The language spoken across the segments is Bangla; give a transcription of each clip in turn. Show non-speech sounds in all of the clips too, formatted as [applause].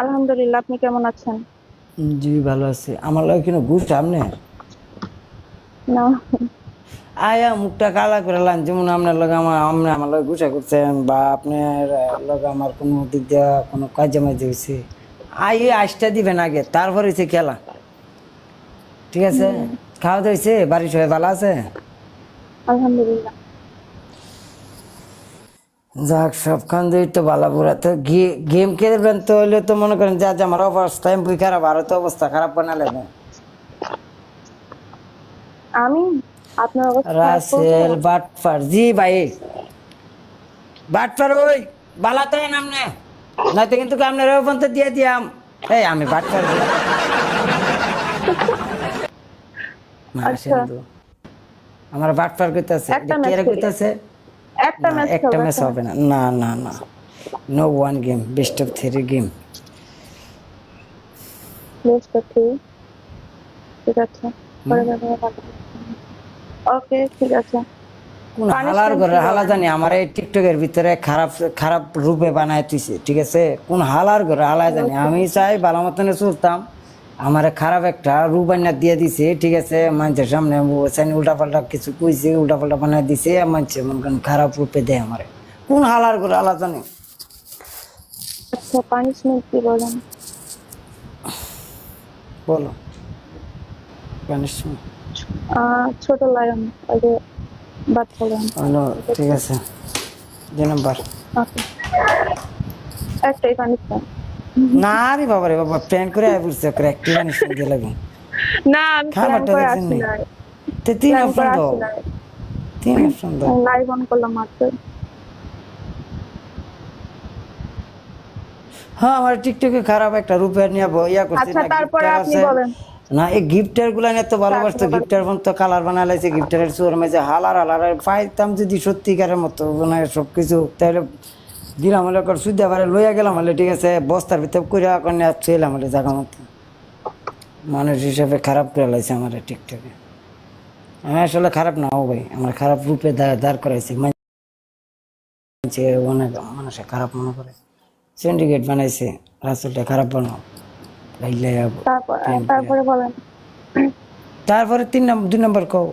আলহামদুলিল্লাহ আপনি কেমন আছেন? জি ভালো আছি। আমার লাগে কিন্তু ঘুষ সামনে? না। আয়া মুখটা কালা করে লান। যেমন আপনার লগে আমার আপনি আমার লগে গুছা করছেন বা আপনার লগে আমার কোনো দিক দিয়ে কোনো কাজে মাঝে হয়েছে আই আইসটা দিবেন আগে তারপর হয়েছে খেলা। ঠিক আছে? খাওয়া দাওয়া হয়েছে বাড়ির সবাই ভালো আছে? আলহামদুলিল্লাহ। যাক সবখান দিয়ে তো ভালো পুরা তো গেম খেলবেন তো হইলে তো মনে করেন যা যে আমার অবস্থা এমপি খারাপ আরও তো অবস্থা খারাপ বানালে না আমি আপনার অবস্থা রাসেল বাটফার জি ভাই। বাটফার ওই বালা তো নাম নে। নয়তো কিন্তু আপনার পর্যন্ত দিয়ে দিয়াম। এই আমি বাটফার আচ্ছা। আমার বাটফার কইতাছে একটা কে match কইতাছে? একটা ম্যাচ একটা ম্যাচ হবে না। না না না। No one game best of three game best of three ঠিক আছে। ওকে ঠিক আছে। হালার ঘরে হালা জানি আমার এই টিকটকের ভিতরে খারাপ খারাপ রূপে বানাইতেছে ঠিক আছে? কোন হালার ঘরে হালা জানি আমি চাই ভালো মতনে চলতাম। আমার খারাপ একটা বানিয়ে দিয়ে দিছে ঠিক আছে মানুষের সামনে উল্টা পাল্টা কিছু কইছে উল্টা পাল্টা বানায় দিছে মানুষ মনে করেন খারাপ রূপে দেয় আমারে। কোন হালার ঘরে হালা জানি। আচ্ছা পানিশমেন্ট কি বলেন? বলো। আহ, ছোট লায়ন ওই যে বাচ্চা লায়ন। বলো ঠিক আছে। দুই নাম্বার। একটাই পানিশমেন্ট না রে বাবা রে বাবা প্ল্যান করে আয় করে একটি দিয়ে লাগবে। না আমি খাবারটা দেখছেন নি? তো তিন অপশন দাও। তিন অপশন দাও। লাইভ অন করলাম মাত্র। হ্যাঁ আমার টিকটকে খারাপ একটা রূপে নিয়ে ইয়া করছি আচ্ছা তারপরে আপনি বলেন। না এই গিফটারগুলা নিয়ে তো ভালোবাসতো গিফটার তো কালার বানায় লাইছে গিফটারের চোর মেজে হালার হালার পাইতাম যদি সত্যিকারের মতো মানে সব কিছু তাহলে দিলাম হলে কর সুদ্ধা পারে লইয়া গেলাম হলে ঠিক আছে বস্তার ভিতর করে কন্যা ছেলাম হলে জায়গা মতো। মানুষ হিসাবে খারাপ করে লাইছে আমার টিকটকে। আমি আসলে খারাপ না ও ভাই আমার খারাপ রূপে দাঁড় দাঁড় করাইছি। মানুষে অনেক মানুষে খারাপ মনে করে। সিন্ডিকেট বানাইছে রাস্তাটা খারাপ বানাও। তারপরে বলেন। তারপরে তিন নম্বর দুই নম্বর কও।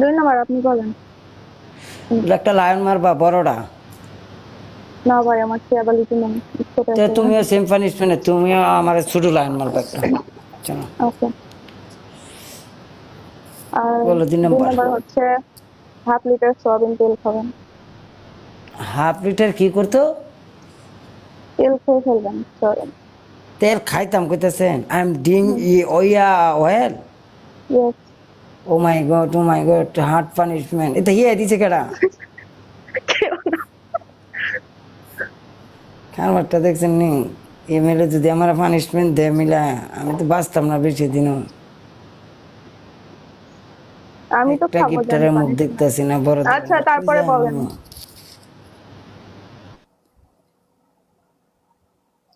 দুই নাম্বার আপনি বলেন। একটা লায়ন মারবা বড়টা। না ভাই আমার ক্যাপাবিলিটি নেই ছোট তো তুমিও সেম পানিশমেন্ট তুমিও আমার ছোট লায়ন মারবা একটা। চলো। ওকে। আর বলো দুই নাম্বার। হচ্ছে হাফ লিটার সয়াবিন তেল খাবেন। হাফ লিটার কি করতো? তেল খেয়ে ফেলবেন সয়াবিন। তেল খাইতাম কইতেছেন। আই এম ডিং ই ওয়া yes oh my god oh my god hard punishment এটা হিয়া দিছে কেডা? [laughs] খাবারটা দেখছেন নি? এমএলএ যদি আমার পানিশমেন্ট দেয় মিলা আমি তো বাঁচতাম না বেশি দিনও। আমি তো একটা গিফটারের মুখ দেখতেছি না বড় আচ্ছা তারপরে বলেন।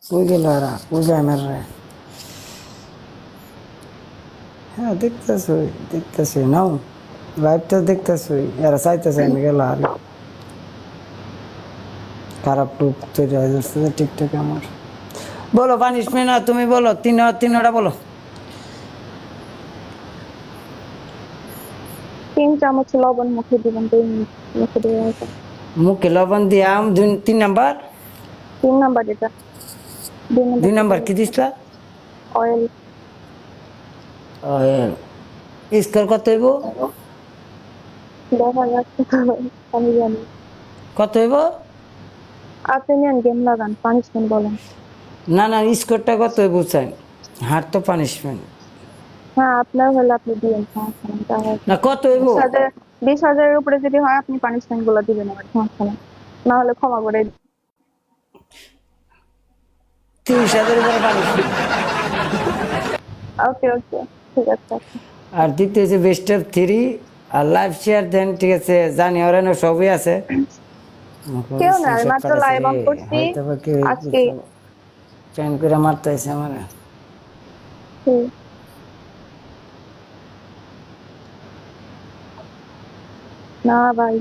কই গেল ওরা? কই যায় আমার হ্যাঁ দেখতেছই দেখতেছি। নাও লাইভটা দেখতেছই এরা চাইতেছে আমি গেল আর খারাপ টুক তৈরি হয়ে যাচ্ছে টিকটকে আমার। বলো পানিশমেন্ট তুমি বলো তিন তিনটা বলো। তিন চামচ লবণ মুখে দিবেন দুই মুখে দিয়ে মুখে লবণ দিয়াম দুই তিন নাম্বার? তিন নাম্বার এটা। দুই নাম্বার। কি দিসলা অয়েল। অয়েল। স্কোর কত হইব? দেখা যাচ্ছে আমি জানি। কত হইব? আপনি নেন গেম লাগান পানিশমেন্ট বলেন। না না স্কোরটা কত চাই হার তো পানিশমেন্ট হ্যাঁ আপনার হলে আপনি না কত হইব? বিশ হাজার হাজারের উপরে যদি হয় আপনি পানিশমেন্টগুলো দিবেন আমার সমস্যা না হলে ক্ষমা করে। তিরিশ হাজার উপরে পানিশমেন্ট ওকে ওকে ঠিক আছে। আর দ্বিতীয় হচ্ছে বেস্ট অফ থ্রি আর লাইভ শেয়ার দেন ঠিক আছে জানি ওরা সবই আছে। কেউ না মাত্র লাইভ অন করছি। আজকে ট্রেন করে হুম। না ভাই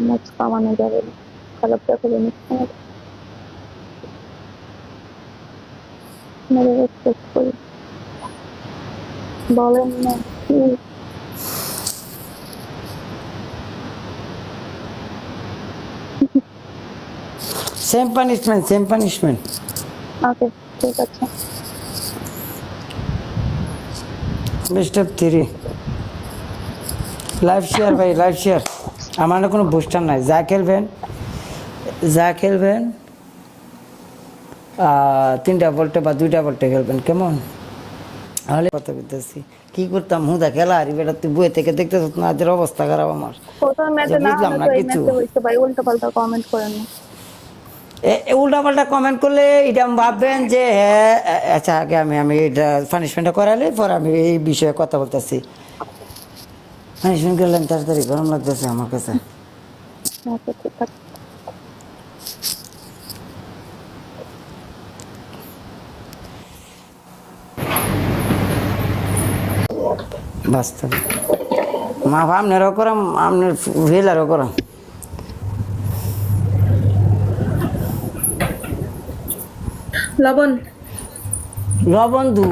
মাছ কামানো যাবে না। খারাপ দেখাবে না বলেন না same punishment same punishment okay ঠিক আছে। অফ থ্রি লাইভ শেয়ার ভাই লাইভ শেয়ার আমার না কোনো বুস্টার নাই। যা খেলবেন যা খেলবেন তিনটা বলটে বা দুইটা বলটে খেলবেন কেমন? তাহলে কথা বলতেছি। কি করতাম? হুদা খেলা আর বেটা তুই বই থেকে দেখতে না? অবস্থা খারাপ আমার। বুঝলাম না কিছু। উল্টো পাল্টা কমেন্ট করেন না উল্টা পাল্টা কমেন্ট করলে এটা ভাববেন যে হ্যাঁ আচ্ছা আগে আমি আমি এটা পানিশমেন্টটা করালে পরে আমি এই বিষয়ে কথা বলতেছি। পানিশমেন্ট করলাম তাড়াতাড়ি গরম লাগতেছে আমার কাছে। বাস্তব। মা আপনারও করাম, আপনার করাম। লবণ। লবন্ধু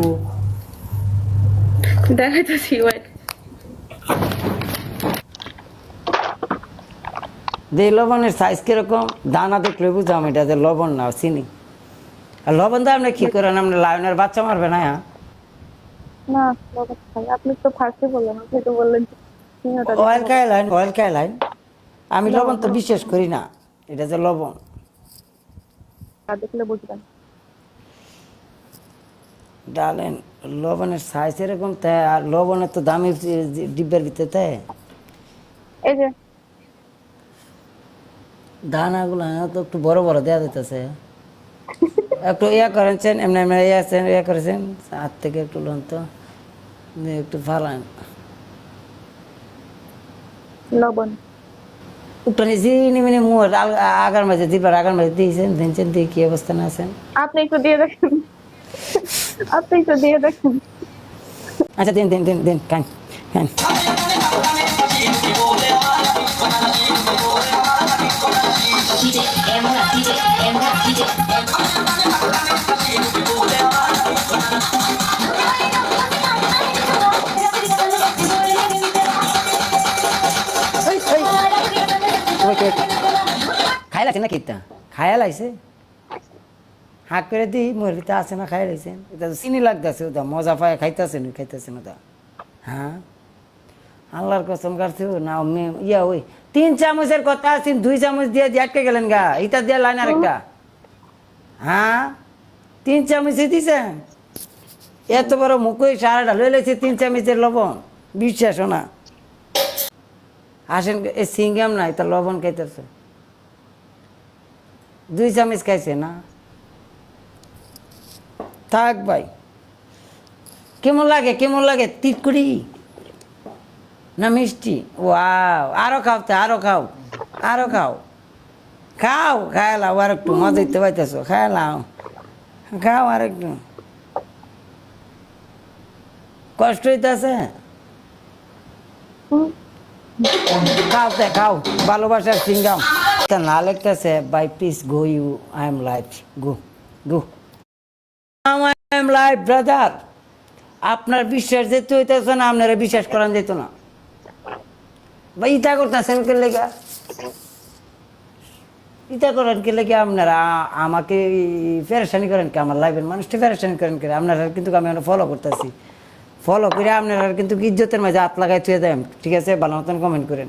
দেখাইতেছি ওয়েট যে লবণের সাইজ কীরকম? দানা দেখলে বুঝলাম এটা যে লবণ না চিনি। আর লবণ তো আপনি কি করেন? আপনি লায়নের বাচ্চা মারবে না হ্যাঁ? না আপনি তো ফার্স্টে বললেন আপনি বললেন যে চিনিটা দিতে অয়েল হবে। কাইলাইন আমি লবণ তো বিশ্বাস করি না এটা যে লবণ। দেখলে বুঝবেন। ডালেন লবণের সাইজ এরকম তাই আর লবণের তো দামি ডিব্বের ভিতরে তাই? এই যে। দানাগুলো তো একটু বড় বড় দেওয়া দিতেছে একটু ইয়া করেছেন এমনি এমনি ইয়া আছেন ইয়া করেছেন হাত থেকে একটু লোন তো একটু ফালান। লবণ। মুখ আগার মাঝে দিবার আগার মাঝে দিয়েছেন দিনছেন দিয়ে কি অবস্থা না আছেন? আপনি একটু দিয়ে দেখেন। আপনি একটু দিয়ে দেখেন। আচ্ছা দিন দিন দিন দিন খান খান। খাই লাগছে না কিতা খায়া লাগছে হাক করে দিই মুরগিতে আছে না, খাই লাগছেন এটা চিনি লাগতেছে ওটা, মজা পায়, খাইতেছে না খাইতেছে না হ্যাঁ? আল্লাহর কসম কাটছে না, আমি, ইয়া, ওই, তিন চামচের কথা আছে, দুই চামচ দিয়ে দিয়ে আটকে গেলেন গা ইটা দিয়ে লাইন আর আরেকটা। হ্যাঁ? তিন চামচই দিছেন এত বড় মুখই সারাটা লই লেছে তিন চামচের লবণ, বিশ্বাস না। আসেন এ সিঙ্গাম না এটা লবণ খাইতেছে। দুই চামচ খাইছে না? থাক ভাই। কেমন লাগে কেমন লাগে? তিটকুড়ি না মিষ্টি? ওয়াও, আরও খাও তো, আরও খাও আরও খাও। খাও খাইলাও আর একটু মজা দিতে পাইতেছো খাইলাও খাও আর একটু। কষ্ট হইতেছে? খাও তে, খাও, ভালোবাসার সিঙ্গাম না লিখতেছে bye please go you I am life go go I am brother আপনার বিশ্বাস যেতে হইতেছে না, আপনারা বিশ্বাস করান যেত না। বা ইটা করতেছেন কে লেগা? ইটা করেন কে লেগে? আপনারা আমাকে ফেরেশানি করেন কি? আমার লাইফের মানুষটা ফেরেশানি করেন কি? আপনারা কিন্তু আমি ফলো করতেছি। ফলো করে আপনারা কিন্তু ইজ্জতের মাঝে হাত লাগাই থুয়ে দেন, ঠিক আছে? ভালো মতন কমেন্ট করেন।